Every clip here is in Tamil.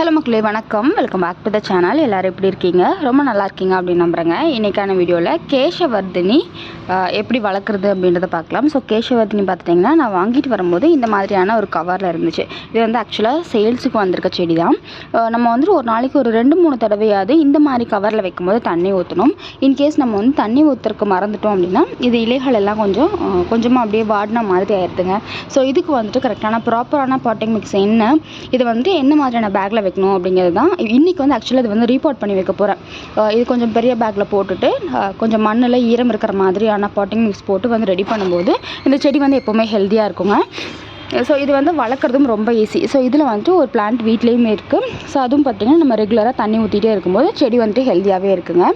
ஹலோ மக்களே வணக்கம். Welcome back to the channel எல்லோரும் எப்படி இருக்கீங்க? ரொம்ப நல்லா இருக்கீங்க அப்படின்னு நம்புகிறேங்க இன்றைக்கான வீடியோவில் கேசவர்தினி எப்படி வளர்க்குறது அப்படின்றத பார்க்கலாம். ஸோ கேசவர்தினி பார்த்துட்டிங்கன்னா நான் வாங்கிட்டு வரும்போது இந்த மாதிரியான ஒரு கவரில் இருந்துச்சு. இது வந்து ஆக்சுவலாக சேல்ஸுக்கு வந்திருக்க செடி தான். நம்ம வந்துட்டு ஒரு நாளைக்கு ஒரு ரெண்டு மூணு தடவையாவது இந்த மாதிரி கவரில் வைக்கும்போது தண்ணி ஊற்றணும் இன்கேஸ் நம்ம வந்து தண்ணி ஊற்றுறக்கு மறந்துட்டோம் அப்படின்னா இது இலைகள் எல்லாம் கொஞ்சம் கொஞ்சமாக அப்படியே வாடின மாதிரி ஆயிடுதுங்க ஸோ இதுக்கு வந்துட்டு கரெக்டான ப்ராப்பரான பாட்டிங் மிக்ஸ் என்ன இது வந்துட்டு என்ன மாதிரியான பேக்கில் வைக்கணும் அப்படிங்கிறது தான். இன்றைக்கி வந்து ஆக்சுவலாக இது வந்து ரீபாட் பண்ணி வைக்க போகிறேன் இது கொஞ்சம் பெரிய பேக்கில் போட்டுட்டு கொஞ்சம் மண்ணில் ஈரம் இருக்கிற மாதிரியான பாட்டிங் மிக்ஸ் போட்டு வந்து ரெடி பண்ணும்போது இந்த செடி வந்து எப்போவுமே ஹெல்த்தியாக இருக்குங்க. ஸோ இது வந்து வளர்க்குறதும் ரொம்ப ஈஸி ஸோ இதில் வந்துட்டு ஒரு பிளான்ட் வீட்லேயுமே இருக்குது ஸோ அதுவும் பார்த்திங்கன்னா நம்ம ரெகுலராக தண்ணி ஊற்றிட்டே இருக்கும்போது செடி வந்துட்டு ஹெல்த்தியாகவே இருக்குங்க.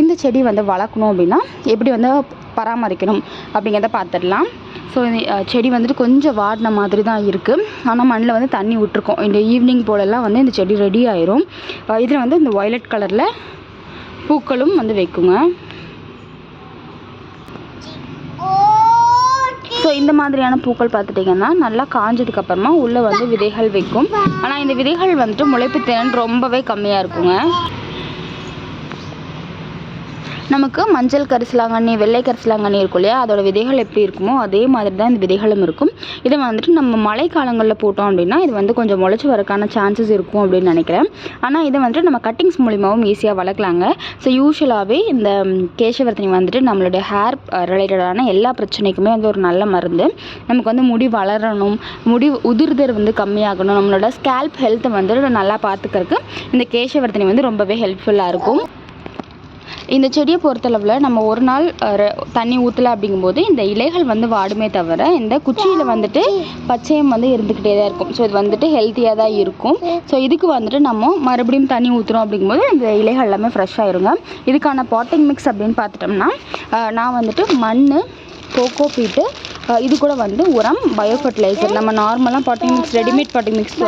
இந்த செடி வந்து வளர்க்கணும் அப்படின்னா எப்படி வந்து பராமரிக்கணும் அப்படிங்கிறத பார்த்துடலாம் ஸோ செடி வந்துட்டு கொஞ்சம் வாடின மாதிரி தான் இருக்குது ஆனால் மண்ணில் வந்து தண்ணி விட்டுருக்கோம். இந்த ஈவினிங் போலெல்லாம் வந்து இந்த செடி ரெடி ஆயிரும். இதில் வந்து இந்த வயலட் கலரில் பூக்களும் வந்து வைக்குங்க ஸோ இந்த மாதிரியான பூக்கள் பார்த்துட்டிங்கன்னா நல்லா காஞ்சதுக்கு அப்புறமா உள்ளே வந்து விதைகள் வைக்கும். ஆனால் இந்த விதைகள் வந்துட்டு முளைப்பு திறன் ரொம்பவே கம்மியாக இருக்குங்க. நமக்கு மஞ்சள் கரிசலாங்கண்ணி வெள்ளை கரிசலாங்கண்ணி இருக்கும் இல்லையா? அதோட விதைகள் எப்படி இருக்குமோ அதே மாதிரி தான் இந்த விதைகளும் இருக்கும். இதை வந்துட்டு நம்ம மழை காலங்களில் போட்டோம் அப்படின்னா இது வந்து கொஞ்சம் முளைச்சி வரக்கான சான்சஸ் இருக்கும் அப்படின்னு நினைக்கிறேன். ஆனால் இதை வந்துட்டு நம்ம கட்டிங்ஸ் மூலிமாவும் ஈஸியாக வளர்க்கலாங்க. ஸோ யூஸ்வலாகவே இந்த கேசவர்த்தினி வந்துட்டு நம்மளுடைய ஹேர் ரிலேட்டடான எல்லா பிரச்சனைக்குமே வந்து ஒரு நல்ல மருந்து. நமக்கு வந்து முடி வளரணும் முடி உதிர்தல் வந்து கம்மியாகணும். நம்மளோட ஸ்கேல்ப் ஹெல்த்தை வந்து நல்லா பார்த்துக்கிறதுக்கு இந்த கேசவர்த்தினி வந்து ரொம்பவே ஹெல்ப்ஃபுல்லாக இருக்கும். இந்த செடியை பொறுத்தளவில் நம்ம ஒரு நாள் தண்ணி ஊற்றல அப்படிங்கும்போது இந்த இலைகள் வந்து வாடுமே தவிர இந்த குச்சியில் வந்துட்டு பச்சையம் வந்து இருந்துக்கிட்டே தான் இருக்கும். ஸோ இது வந்துட்டு ஹெல்த்தியாக தான் இருக்கும். ஸோ இதுக்கு வந்துட்டு நம்ம மறுபடியும் தண்ணி ஊற்றுறோம் அப்படிங்கும்போது இந்த இலைகள் எல்லாமே ஃப்ரெஷ் ஆயிருங்க. இதுக்கான பாட்டிங் மிக்ஸ் அப்படின்னு பார்த்துட்டோம்னா நான் வந்துட்டு மண் கோகோ பீட்டு இது கூட வந்து உரம் பயோ ஃபர்டிலைசர் நம்ம நார்மலாக potting mix readymade potting mix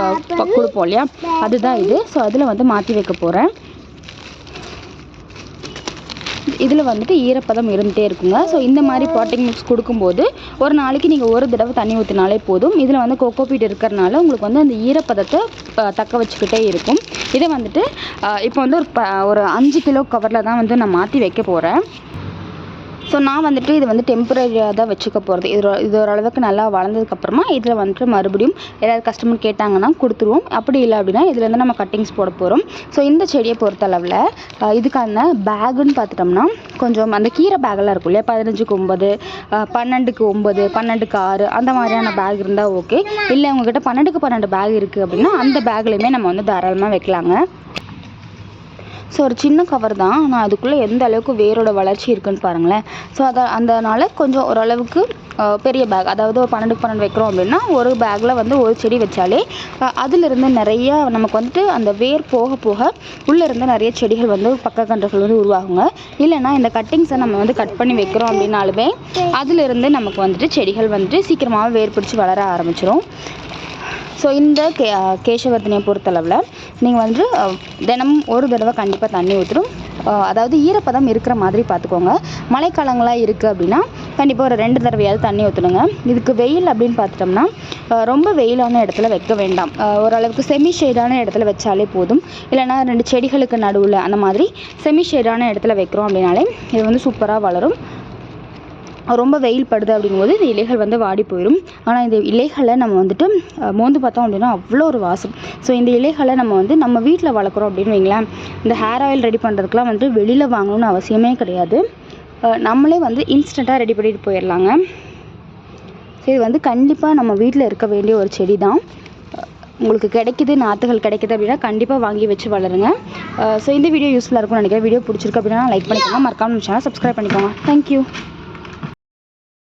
கொடுப்போம் இல்லையா? அதுதான் இது. ஸோ அதில் வந்து மாற்றி வைக்க போகிறேன் இதில் வந்துட்டு ஈரப்பதம் இருந்துகிட்டே இருக்குங்க. ஸோ இந்த மாதிரி பாட்டிங் மிக்ஸ் கொடுக்கும்போது ஒரு நாளைக்கு நீங்கள் ஒரு தடவை தண்ணி ஊற்றினாலே போதும். இதில் வந்து கோகோபீட் இருக்கிறனால உங்களுக்கு வந்து அந்த ஈரப்பதத்தை தக்க வச்சுக்கிட்டே இருக்கும். இதை வந்துட்டு இப்போ வந்து ஒரு ப ஒரு அஞ்சு கிலோ கவரில் தான் வந்து நான் மாற்றி வைக்க போகிறேன் ஸோ நான் வந்துட்டு இது வந்து டெம்பரரியாக தான் வச்சுக்க போகிறது இது இது ஓரளவுக்கு நல்லா வளர்ந்ததுக்கப்புறமா இதில் வந்துட்டு மறுபடியும் ஏதாவது கஸ்டமர் கேட்டாங்கன்னா கொடுத்துருவோம். அப்படி இல்லை அப்படின்னா இதுலேருந்து நம்ம கட்டிங்ஸ் போட போகிறோம் ஸோ இந்த செடியை பொறுத்தளவில் அளவில் இதுக்கான பேகுன்னு பார்த்துட்டோம்னா கொஞ்சம் அந்த கீரை பேக்கெல்லாம் இருக்கும் இல்லையா? பதினஞ்சுக்கு ஒம்பது பன்னெண்டுக்கு ஒம்பது பன்னெண்டுக்கு ஆறு அந்த மாதிரியான பேக் இருந்தால் ஓகே இல்லை உங்ககிட்ட பன்னெண்டுக்கு பன்னெண்டு பேக் இருக்குது அப்படின்னா அந்த பேக்லேயுமே நம்ம வந்து தாராளமாக வைக்கலாங்க. ஸோ ஒரு சின்ன கவர் தான். ஆனால் அதுக்குள்ளே எந்த அளவுக்கு வேரோட வளர்ச்சி இருக்குன்னு பாருங்களேன். ஸோ அதை அதனால் கொஞ்சம் ஓரளவுக்கு பெரிய பேக் அதாவது ஒரு பன்னெண்டு பன்னெண்டு வைக்கிறோம் அப்படின்னா ஒரு பேக்கில் வந்து ஒரு செடி வச்சாலே அதிலிருந்து நிறைய நமக்கு வந்துட்டு அந்த வேர் போக போக உள்ளேருந்து நிறைய செடிகள் வந்து பக்க கன்றுகள் வந்து உருவாகுங்க. இல்லைன்னா இந்த கட்டிங்ஸை நம்ம வந்து கட் பண்ணி வைக்கிறோம் அப்படின்னாலுமே அதிலிருந்து நமக்கு வந்துட்டு செடிகள் வந்துட்டு சீக்கிரமாக வேர் பிடிச்சி வளர ஆரம்பிச்சிடும் ஸோ இந்த கே கேசவர்த்தினியை பொறுத்தளவில் நீங்கள் வந்து தினமும் ஒரு தடவை கண்டிப்பாக தண்ணி ஊற்றணும் அதாவது ஈரப்பதம் இருக்கிற மாதிரி பார்த்துக்கோங்க மழைக்காலங்களாக இருக்குது அப்படின்னா கண்டிப்பாக ஒரு ரெண்டு தடவையாவது தண்ணி ஊற்றணுங்க இதுக்கு வெயில் அப்படின்னு பார்த்துட்டோம்னா ரொம்ப வெயிலான இடத்துல வைக்க வேண்டாம். ஓரளவுக்கு செமி ஷேடான இடத்துல வச்சாலே போதும். இல்லைன்னா ரெண்டு செடிகளுக்கு நடுவில் அந்த மாதிரி செமி ஷேடான இடத்துல வைக்கிறோம் அப்படின்னாலே இது வந்து சூப்பராக வளரும். ரொம்ப வெயில் படுது அப்படிங்கும்போது இந்த இலைகள் வந்து வாடி போயிடும் ஆனால் இந்த இலைகளை நம்ம வந்துட்டு மோந்து பார்த்தோம் அப்படின்னா அவ்வளோ ஒரு வாசம். ஸோ இந்த இலைகளை நம்ம வந்து நம்ம வீட்டில் வளர்க்குறோம் அப்படின்னு வைங்களேன் இந்த ஹேர் ஆயில் ரெடி பண்ணுறதுக்குலாம் வந்து வெளியில் வாங்கணும்னு அவசியமே கிடையாது. நம்மளே வந்து இன்ஸ்டண்ட்டாக ரெடி பண்ணிட்டு போயிடலாங்க. ஸோ இது வந்து கண்டிப்பாக நம்ம வீட்டில் இருக்க வேண்டிய ஒரு செடி தான் உங்களுக்கு கிடைக்குது நாற்றுகள் கிடைக்குது அப்படின்னா கண்டிப்பாக வாங்கி வச்சு வளருங்க. ஸோ இந்த வீடியோ யூஸ்ஃபுல்லாக இருக்கும்னு நினைக்கிறேன். வீடியோ பிடிச்சிருக்கு அப்படின்னா லைக் பண்ணிக்கோங்க. மறக்காமல் சேனல் சப்ஸ்கிரைப் பண்ணிக்கோங்க. தேங்க்யூ